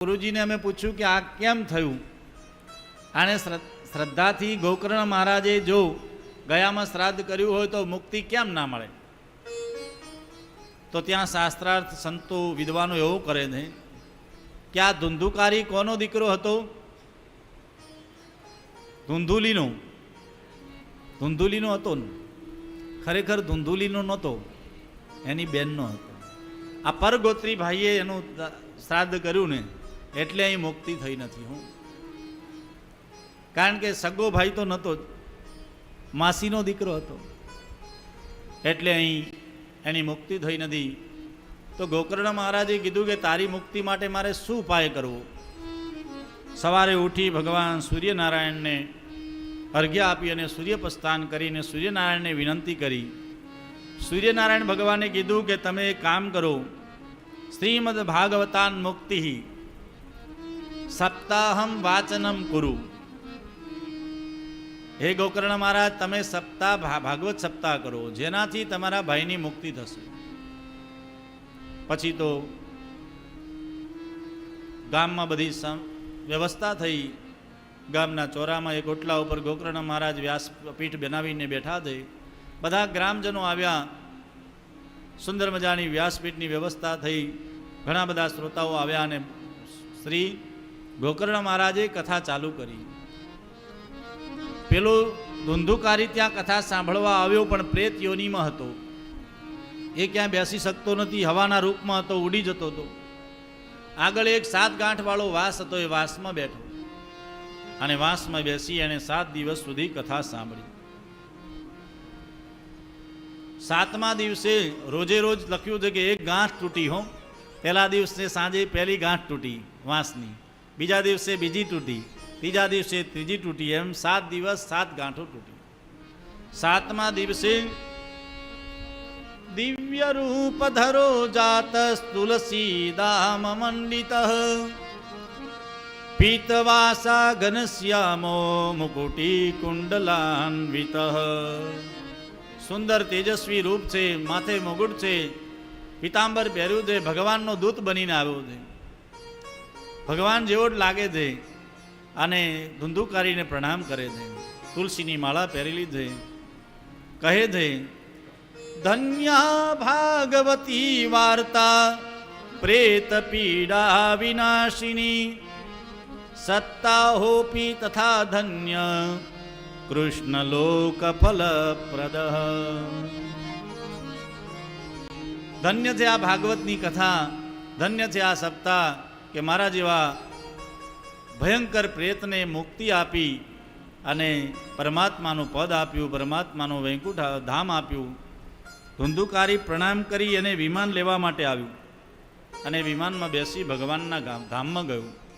ગુરુજીને અમે પૂછ્યું કે આ કેમ થયું? આને શ્ર- શ્રદ્ધાથી ગોકર્ણ મહારાજે જો ગયામાં શ્રાદ્ધ કર્યું હોય તો મુક્તિ કેમ ના મળે? તો ત્યાં શાસ્ત્રાર્થ સંતો વિદ્વાનો એવું કરે છે કે આ ધુંધુકારી કોનો દીકરો હતો? ધુંધુલીનો. ધુંધુલીનો હતો ખરેખર ધુંધુલીનો નહોતો, એની બેનનો હતો. આ પરગોત્રી ભાઈએ એનું શ્રાદ્ધ કર્યું ને એટલે અહીં મુક્તિ થઈ નથી, હું. કારણ કે સગો ભાઈ તો નહોતો જ. માસીનો દીકરો હતો. એટલે અહીં એની મુક્તિ થઈ નથી. તો ગોકર્ણ મહારાજે કીધું કે તારી મુક્તિ માટે મારે શું ઉપાય કરવો? સવારે ઉઠી ભગવાન સૂર્યનારાયણને અર્ઘ્ય આપી અને સૂર્યપ્રસ્થાન કરીને સૂર્યનારાયણને વિનંતી કરી. સૂર્યનારાયણ ભગવાને કીધું કે તમે એક કામ કરો. શ્રીમદ ભાગવતાન મુક્તિ સપ્તાહમ વાચનમ કુરુ. હે ગોકર્ણ મહારાજ, તમે સપ્તાહ ભાગવત સપ્તાહ કરો, જેનાથી તમારા ભાઈની મુક્તિ થશે. પછી તો ગામમાં બધી વ્યવસ્થા થઈ. ગામના ચોરામાં એક ઓટલા ઉપર ગોકર્ણ મહારાજ વ્યાસપીઠ બનાવીને બેઠા થઈ બધા ગ્રામજનો આવ્યા. સુંદર મજાની વ્યાસપીઠની વ્યવસ્થા થઈ. ઘણા બધા શ્રોતાઓ આવ્યા અને શ્રી ગોકર્ણ મહારાજે કથા ચાલુ કરી. પેલો ધુંધુકારી ત્યાં કથા સાંભળવા આવ્યો, પણ પ્રેત યોનીમાં હતો. એ ક્યાં બેસી શકતો નથી, હવાના રૂપમાં હતો, ઉડી જતો હતો. આગળ એક સાત ગાંઠવાળો વાસ હતો, એ વાસમાં બેઠો. અને વાસમાં બેસી અને સાત દિવસ સુધી કથા સાંભળી. સાતમા દિવસે રોજે રોજ લખ્યું છે કે એક ગાંઠ તૂટી હો. પહેલા દિવસે સાંજે પહેલી ગાંઠ તૂટી વાંસની. બીજા દિવસે બીજી તૂટી, ત્રીજા દિવસે ત્રીજી તૂટી એમ સાત દિવસ સાત ગાંઠો તૂટી. સાતમા દિવસે દિવ્ય રૂપ ધરો જાત તુલસી દામ મંડિત. પીતવાસા ઘનશ્યામો મુકુટી કુંડલાન્વિત. સુંદર તેજસ્વી રૂપ છે, માથે મુગુટ છે. પિતાંબર પહેર્યું છે ભગવાનનો દૂત બનીને આવ્યો છે. ભગવાન જેવો જ લાગે છે. અને ધુંધુકારીને પ્રણામ કરે છે. તુલસીની માળા પહેરેલી છે. કહે છે, ધન્યા ભાગવતી વાર્તા, પ્રેત પીડા વિનાશિની સત્તા હોપી તથા ધન્ય, કૃષ્ણ લોક ફલપ્રદ ધન્ય છે આ ભાગવતની કથા, ધન્ય છે આ સપ્તાહ કે મારા જેવા ભયંકર પ્રેતને મુક્તિ આપી અને પરમાત્માનું પદ આપ્યું, પરમાત્માનું વૈકુંઠ, ધામ આપ્યું, ધુંધુકારી પ્રણામ કરી અને વિમાન લેવા માટે આવ્યું. અને વિમાનમાં બેસી ભગવાનના ગામ, ધામમાં ગયું.